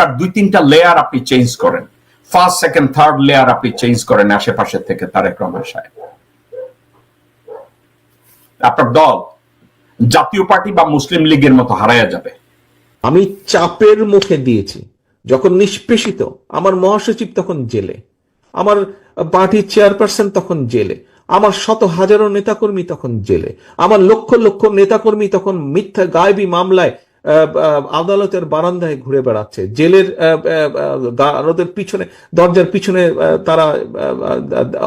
আপনার দুই, তিনটা লেয়ার আপনি চেঞ্জ করেন। ফার্স্ট সেকেন্ড থার্ড লেয়ার আপনি চেঞ্জ করেন আশেপাশে থেকে তারেক রহমান সাহেব। আপনার দল জাতীয় পার্টি বা মুসলিম লীগের মতো হারায়া যাবে। আমি চাপের মুখে দিয়েছি। যখন নিষ্পেষিত, আমার মহাসচিব তখন জেলে। আমার পার্টির চেয়ারপারসন তখন জেলে। আমার শত হাজারো নেতাকর্মী তখন জেলে। আমার লক্ষ লক্ষ নেতাকর্মী তখন মিথ্যা, গায়েবী মামলায় আদালতের বারান্দায় ঘুরে বেড়াচ্ছে। জেলের আদালতের পিছনে, দরজার পিছনে তারা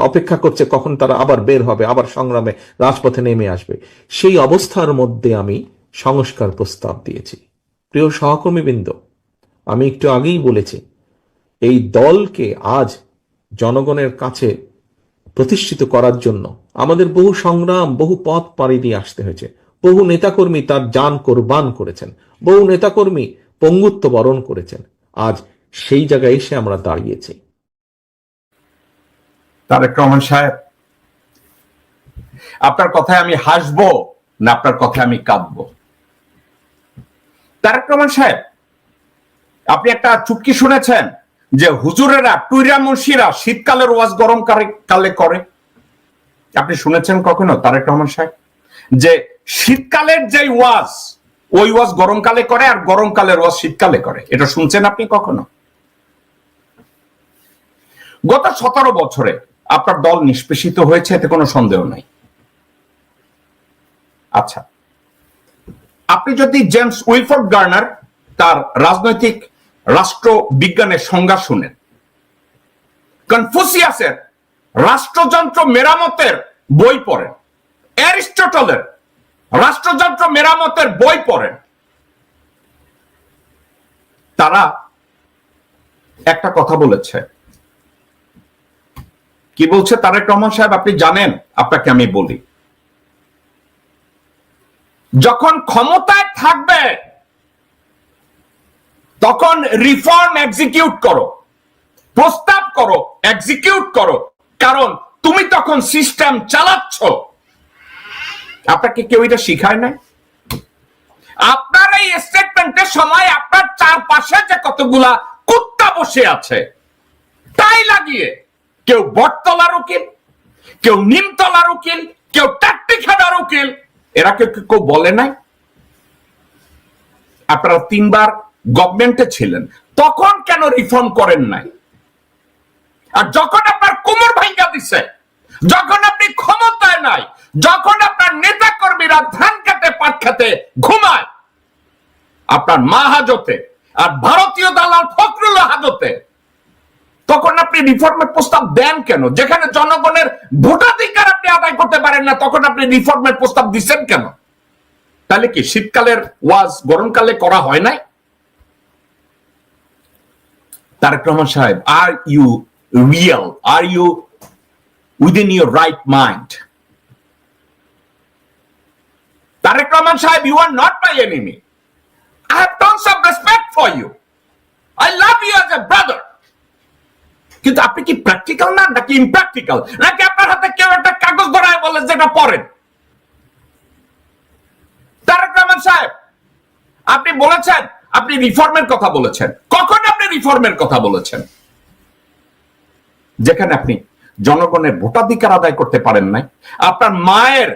অপেক্ষা করছে কখন তারা আবার বের হবে, আবার সংগ্রামে রাজপথে নেমে আসবে। সেই অবস্থার মধ্যে আমি সংস্কার প্রস্তাব দিয়েছি। প্রিয় সহকর্মীবৃন্দ, আমি একটু আগেই বলেছি, এই দলকে আজ জনগণের কাছে প্রতিষ্ঠিত করার জন্য আমাদের বহু সংগ্রাম, বহু পথ পাড়ি দিয়ে আসতে হয়েছে। বহু নেতাকর্মী তার যান কোরবান করেছেন। বহু নেতাকর্মী পঙ্গুত্ব বরণ করেছেন। আজ সেই জায়গায় এসে আমরা দাঁড়িয়েছি। তারেক রহমান সাহেব, আপনার কথায় আমি হাসবো না আপনার কথায় আমি কাঁদবো? তারেক রহমান সাহেব, আপনি একটা চুটকি শুনেছেন যে হুজুরেরা টুইরা মুন্সিরা শীতকালের ওয়াজ গরম কালে করে? আপনি শুনেছেন কখনো তারেক রহমান সাহেব? যে শীতকালের যে ওয়াজ, ওই ওয়াজ গরমকালে করে আর গরমকালের ওয়াজ শীতকালে করে। এটা শুনছেন আপনি কখনো? গত সতেরো বছরে আপনার দল নিষ্পেষিত হয়েছে, এতে কোনো সন্দেহ নাই। আচ্ছা আপনি যদি জেমস উইলফোর্ড গার্নার তার রাজনৈতিক রাষ্ট্র বিজ্ঞানের সংজ্ঞা শুনেন, কনফুসিয়াসের রাষ্ট্রযন্ত্র মেরামতের বই পড়েন, অ্যারিস্টটলের রাষ্ট্রযন্ত্র মেরামতের বই পড়েন তারা একটা কথা বলেছে। কি বলছে তারেক রহমান সাহেব? আপনি জানেন, আপনাকে আমি বলি। যখন ক্ষমতায় থাকবে, তখন রিফর্ম এক্সিকিউট করো, প্রস্তাব করো, এক্সিকিউট করো। কারণ তুমি তখন সিস্টেম চালাচ্ছ। আপনাকে কেউ এটা শিখায় নাই? আপনার এই স্টেটমেন্টের সময় আপনার চারপাশে যে কতগুলা কুত্তা বসে আছে, তাই লাগিয়ে কেউ বটতলার উকিল, কেউ নিমতলার উকিল, কেউ টাট্টিখানার উকিল, এরা কেউ কেউ বলে নাই? আপনারা তিনবার গভর্নমেন্টে ছিলেন, তখন কেন রিফর্ম করেন নাই? আর যখন আপনার কোমর ভাঙ্গা দিছে, যখন আপনি ক্ষমতায় নাই যখন আপনার নেতা কর্মীরা ধান কাটে, পাট খেতে, ঘুমায়, আপনার মা হাজতে আর ভারতীয় দালাল ফখরুল হাজতে, তখন আপনি রিফর্মের প্রস্তাব দেন কেন? যেখানে জনগণের ভোটাধিকার আপনি আদায় করতে পারেন না, তখন আপনি রিফর্মের প্রস্তাব দিচ্ছেন কেন? তাহলে কি শীতকালের ওয়াজ গরমকালে করা হয় নাই? তারেক রহমান সাহেব are you real are you within your right mind Tarek Rahman সাহেব you are not my enemy I have tons of respect for you I love you as a brother কিন্তু আপনি কি প্র্যাকটিক্যাল না নাকি ইমপ্র্যাকটিক্যাল নাকি আপনার হাতে কেউ একটা কাগজ ধরায় বলে যেটা পড়েন? তারেক রহমান সাহেব, আপনি বলেছেন, আপনি রিফর্মের কথা বলেছেন। কখন আপনি রিফর্মের কথা বলেছেন? যেখানে আপনি জনগণের ভোটাধিকার আদায় করতে পারেন নাই। আপনার মায়ের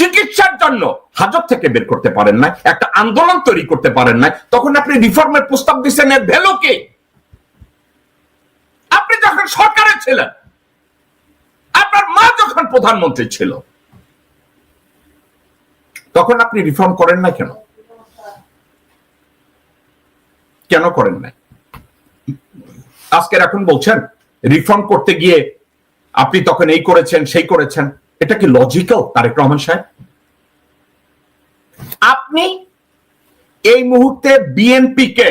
চিকিৎসার জন্য হাজত থেকে বের করতে পারেন নাই, একটা আন্দোলন তৈরি করতে পারেন নাই, তখন আপনি রিফর্মের প্রস্তাব দিচ্ছেন এর ভ্যালু কি? আপনি যখন সরকারে ছিলেন, আপনার মা যখন প্রধানমন্ত্রী ছিল, তখন আপনি রিফর্ম করেন না কেন? কেন করেন নাই? আজকের এখন বলছেন, রিফর্ম করতে গিয়ে আপনি তখন এই করেছেন, সেই করেছেন। এটা কি লজিক্যাল তারেক রহমান সাহেব? আপনি এই মুহূর্তে বিএনপি কে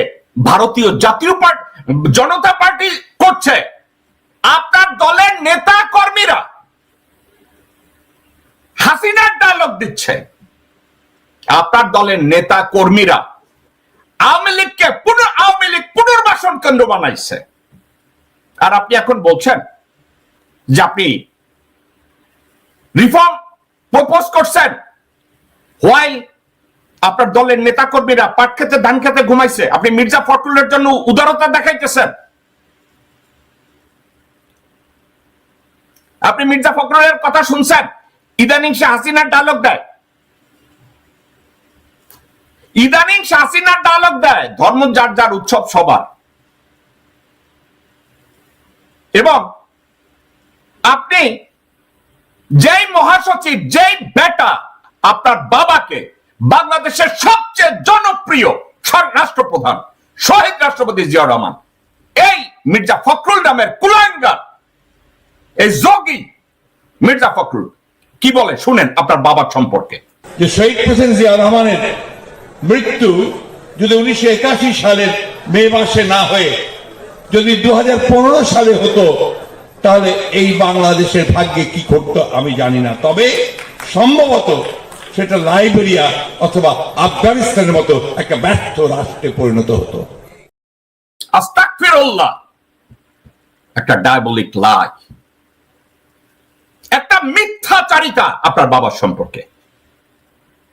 ভারতীয় জাতীয় পার্টি, জনতা পার্টি করছে। আপনার দলের নেতা কর্মীরা হাসিনার ডায়লগ দিচ্ছে। আপনার দলের নেতা কর্মীরা আওয়ামী লীগকে পুনঃ, আওয়ামী লীগ পুনর্বাসন কেন্দ্র বানাইছে। আর আপনি এখন বলছেন যে আপনি রিফর্ম প্রপোজ করছেন। হোয়াইল আপনার দলের নেতা কর্মীরা পাট খেতে, ধান খেতে ঘুমাইছে, আপনি মির্জা ফখরুলের জন্য উদারতা দেখাইতেছেন। আপনি মির্জা ফখরুলের কথা শুনছেন, ইদানিং সে হাসিনার ডায়লগ দেয়। ইদানিং সে হাসিনার ডায়লগ দেয়, ধর্ম যার যার উৎসব সবার। এবং আপনি যেই মহাসচিব, যেই বেটা আপনার বাবাকে বাংলাদেশের সবচেয়ে জনপ্রিয় রাষ্ট্রপ্রধান, শহীদ রাষ্ট্রপতি জিয়া রহমান, এই মির্জা ফখরুল নামের কুলাঙ্গার, এই যোগী মির্জা ফখরুল, কি বলে? শুনেন আপনার বাবার সম্পর্কে। যে শহীদ প্রেসিডেন্ট জিয়া রহমানের মৃত্যু যদি উনিশশো একাশি সালের মে মাসে না হয়ে, যদি দু হাজার পনেরো সালে হতো তাহলে এই বাংলাদেশের ভাগ্যে কি করতো আমি জানি না। তবে সম্ভবত সেটা লাইবেরিয়া অথবা আফগানিস্তানের মতো একটা ব্যর্থ রাষ্ট্রে পরিণত হতো। একটা ডায়াবলিক লাই একটা মিথ্যাচারিতা আপনার বাবার সম্পর্কে।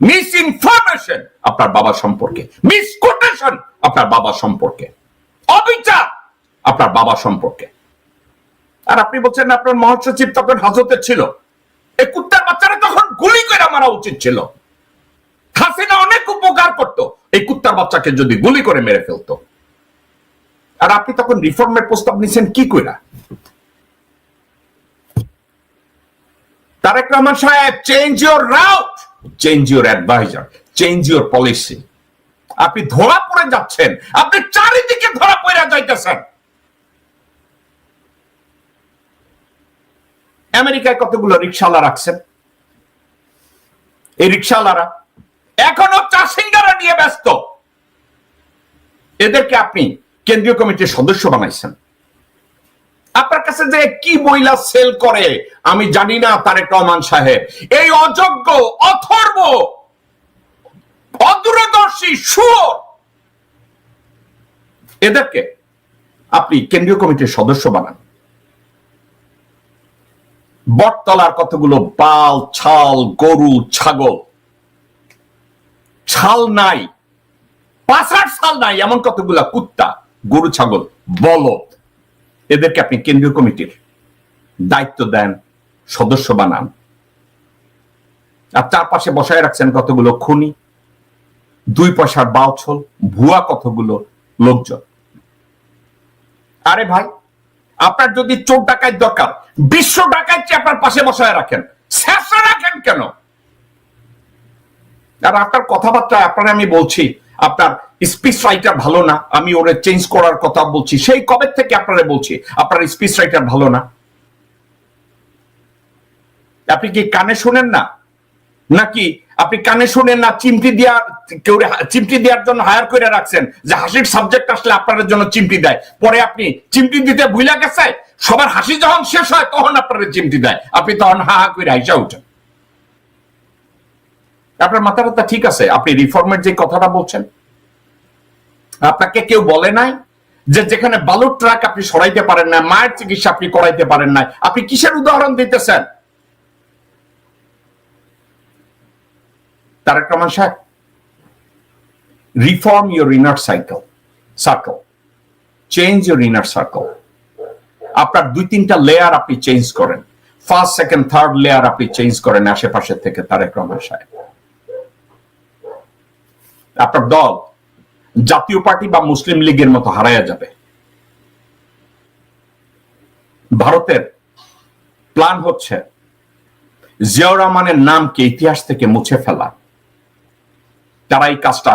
মিস ইনফরমেশন আপনার বাবার সম্পর্কে। মিসকোটেশন আপনার বাবার সম্পর্কে। অবিচার আপনার বাবা সম্পর্কে। আর আপনি বলছেন আপনার মহাসচিব তখন হাজতে ছিল। এই কুত্তার বাচ্চারা তখন গুলি করে মারা উচিত ছিল। হাসিনা অনেক উপকার করতো। এই কুত্তার বাচ্চাকে যদি গুলি করে মেরে ফেলতো। আর আপনি তখন রিফর্মের প্রস্তাব নিছেন কি কইরা? তারেক রহমান সাহেব change your route change your advisor change your policy আপনি ধরা পড়ে যাচ্ছেন। আপনি চারিদিকে ধরা পড়ে যাইতেছেন। আমেরিকায় কতগুলো রিক্সাওয়ালা রাখছেন? এই রিক্সাওয়ালারা এখনও চাষিঙ্গারা নিয়ে ব্যস্ত। এদেরকে আপনি কেন্দ্রীয় কমিটির সদস্য বানাইছেন। আপনার কাছে যে কি মহিলা সেল করে, আমি জানি না তারেক রহমান সাহেব। এই অযোগ্য, অথর্ব, অদূরদর্শী সুর এদেরকে আপনি কেন্দ্রীয় কমিটির সদস্য বানান। বটতলার কতগুলো বাল, ছাল, গরু, ছাগল? ছাল নাই। পাঁচার সাল নাই, এমন কতগুলা? কুত্তা, গরু, ছাগল, বলদ। এদেরকে আপনি কেন্দ্রীয় কমিটির দায়িত্ব দেন, সদস্য বানান। আর চারপাশে বসায় রাখছেন কতগুলো খুনি? দুই পয়সার বাউছল, ভুয়া কতগুলো লোকজন? আরে ভাই আপনার যদি চোর ডাকাত দরকার, বিশ্ব ডাকাত আপনার পাশে বসায় রাখেন। শেষে রাখেন কেন? আর আপনার কথাবার্তা, আপনার আমি বলছি, আপনার স্পিচ রাইটার ভালো না, আমি ওরে চেঞ্জ করার কথা বলছি, সেই কবে থেকে আপনারা বলছি, আপনার স্পিচ রাইটার ভালো না? আপনি কি কানে শুনেন না? নাকি আপনি কানে শুনেন না, চিমটি দেওয়ার কেউ চিমটি দেওয়ার জন্য হায়ার করে রাখছেন, যে হাসির সাবজেক্ট আসলে আপনার জন্য চিমটি দেয়। পরে আপনি চিমটি দিতে ভুলা গেছে, সবার হাসি যখন শেষ হয় তখন আপনার চিমটি দেয়। আপনি তখন হা হা করে হাসা উঠেন। আপনার মাথা ব্যথা ঠিক আছে? আপনি রিফর্মের যে কথাটা বলছেন, আপনাকে কেউ বলে নাই যে যেখানে বালুর ট্রাক আপনি সরাইতে পারেন না মায়ের চিকিৎসা আপনি করাইতে পারেন না আপনি কিসের উদাহরণ দিতেছেন? তারেক রহমান সাহেব reform your inner cycle circle change your inner circle আপনার দুই তিনটা লেয়ার আপনি চেঞ্জ করেন। ফার্স্ট সেকেন্ড থার্ড লেয়ার আপনি চেঞ্জ করেন আশেপাশে থেকে তারেক রহমান সাহেব। আপনার দল জাতীয় পার্টি বা মুসলিম লীগের মতো হারায়া যাবে। ভারতের প্ল্যান হচ্ছে জিয়াউর রহমানের নামকে ইতিহাস থেকে মুছে ফেলা। তারা এই কাজটা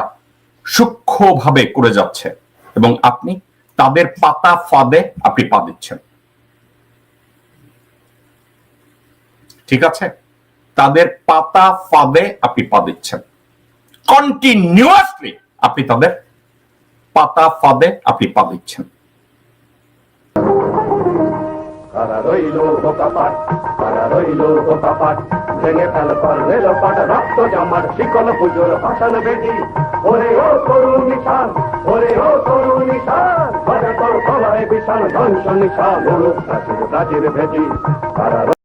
সূক্ষ্মভাবে করে যাচ্ছে এবং আপনি তাদের পাতা ফাঁদে আপনি পা দিচ্ছেন। ঠিক আছে? তাদের পাতা ফাঁদে আপনি পা দিচ্ছেন। কন্টিনিউয়াসলি আপনি তাদের পাতা ফাঁদে আপনি পা দিচ্ছেন। কারা রইল বোকাপাট কারা রইল বোকাপাট ভেঙে ফেল পারবে পাট রক্ত জামার শিকল পুজোর ভাষণ বেটি ওরে ও তরুণ নিশান, ওরে ও তরুণ নিশান ঘরে তোর বিশাল ধ্বংস নিশান প্রাচীর ভেটি